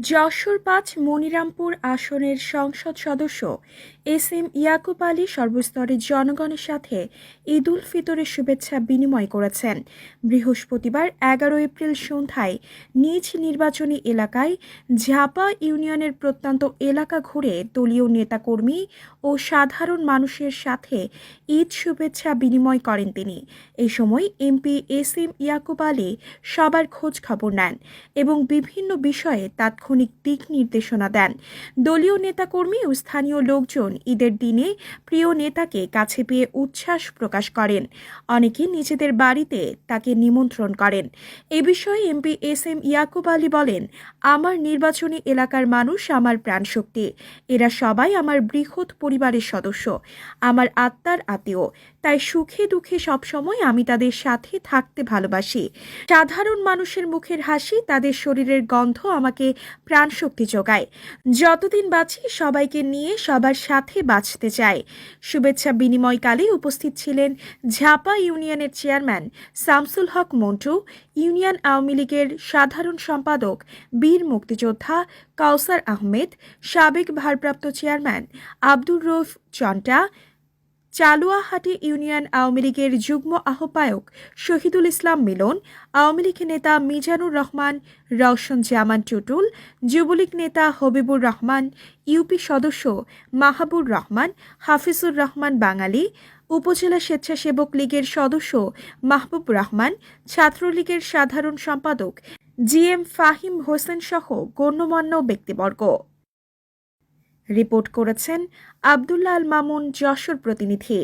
যশোর পাঁচ মনিরামপুর আসনের সংসদ সদস্য এস এম ইয়াকুব আলী সর্বস্তরের জনগণের সাথে ঈদ উল ফিতরের শুভেচ্ছা বিনিময় করেছেন। বৃহস্পতিবার এগারো এপ্রিল সন্ধ্যায় নিজ নির্বাচনী এলাকায় ঝাপা ইউনিয়নের প্রত্যন্ত এলাকা ঘুরে দলীয় নেতাকর্মী ও সাধারণ মানুষের সাথে ঈদ শুভেচ্ছা বিনিময় করেন তিনি। এই সময় MP S M Yakub Ali সবার খোঁজ খবর নেন এবং বিভিন্ন বিষয়ে তাৎক্ষণিক দিক নির্দেশনা দেন। দলীয় নেতাকর্মী ও স্থানীয় লোকজন ঈদের দিনে প্রিয় নেতাকে কাছে পেয়ে উচ্ছ্বাস প্রকাশ করেন। অনেকে নিজেদের বাড়িতে তাকে নিমন্ত্রণ করেন। এ বিষয়ে MP S M Yakub Ali বলেন, আমার নির্বাচনী এলাকার মানুষ আমার প্রাণশক্তি। এরা সবাই আমার বৃহৎ পরিবারের সদস্য। আমার আত্মার আত্মীয়। তাই সুখে দুঃখে সবসময় আমি তাদের সাথে থাকতে ভালোবাসি। সাধারণ মানুষের মুখের হাসি তাদের শরীরের গন্ধ আমাকে প্রাণশক্তি যোগায়। যতদিন বাঁচি, সবাইকে নিয়ে সবার সাথে বাঁচতে চাই। শুভেচ্ছা বিনিময়কালে উপস্থিত ছিলেন ঝাপা ইউনিয়নের চেয়ারম্যান শামসুল হক মন্টু, ইউনিয়ন আওয়ামী লীগের সাধারণ সম্পাদক বীর মুক্তিযোদ্ধা কাউসার আহমেদ, সাবেক ভারপ্রাপ্ত চেয়ারম্যান আব্দুর রৌফ চন্টা চালুয়াহাটি ইউনিয়ন আওয়ামী লীগের যুগ্ম আহ্বায়ক শহীদুল ইসলাম মিলন, আওয়ামী লীগ নেতা মিজানুর রহমান, রওশন জামান টুটুল, যুবলীগ নেতা হবিবুর রহমান, ইউপি সদস্য মাহাবুর রহমান, হাফিজুর রহমান বাঙালি, উপজেলা স্বেচ্ছাসেবক লীগের সদস্য মাহবুব রহমান, ছাত্রলীগের সাধারণ সম্পাদক জি এম ফাহিম হোসেন সহ গণ্যমান্য ব্যক্তিবর্গ। রিপোর্ট করেছেন আবদুল্লাহ আল মামুন যশোর প্রতিনিধি।